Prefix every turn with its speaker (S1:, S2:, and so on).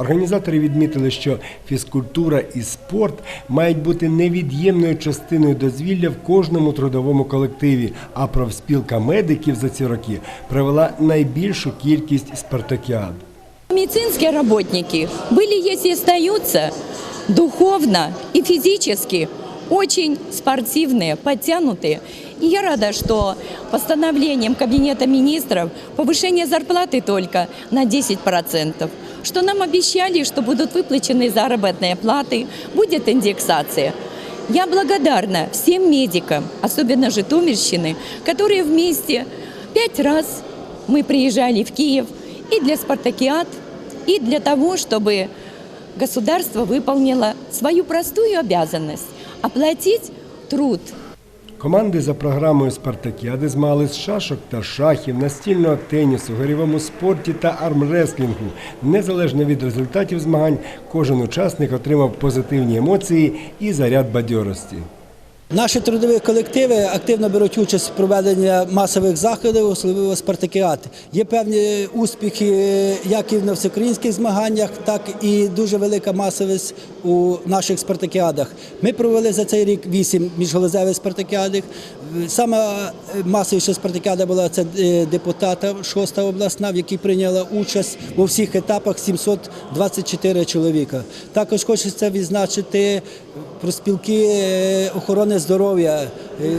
S1: Організатори відмітили, що фізкультура і спорт мають бути невід'ємною частиною дозвілля в кожному трудовому колективі. А профспілка медиків за ці роки провела найбільшу кількість спартакіад.
S2: Медицинські працівники були, и остаются, духовно і физически очень спортивные, подтянутые. И я рада, что постановлением Кабинета министров повышение зарплаты только на 10%, что нам обещали, что будут выплачены заработные платы, будет индексация. Я благодарна всем медикам, особенно Житомирщины, которые вместе пять раз мы приезжали в Киев и для спартакиад, и для того, чтобы государство выполнило свою простую обязанность – оплатить труд
S1: Команди за програмою Спартакіади змагали з шашок та шахів, настільного тенісу, горівому спорті та армреслінгу. Незалежно від результатів змагань, кожен учасник отримав позитивні емоції і заряд бадьорості.
S3: Наші трудові колективи активно беруть участь в проведенні масових заходів, особливо спартакіат. Є певні успіхи як і на всеукраїнських змаганнях, так і дуже велика масовість у наших спартакіадах. Ми провели за цей рік вісім міжгалузевих спартакіадів. Саме масовіша спартакіада була це е, депутата шоста обласна, в якій прийняла участь у всіх етапах 724 чоловіка. Також хочеться відзначити про спілки е, охорони здоров'я. Е,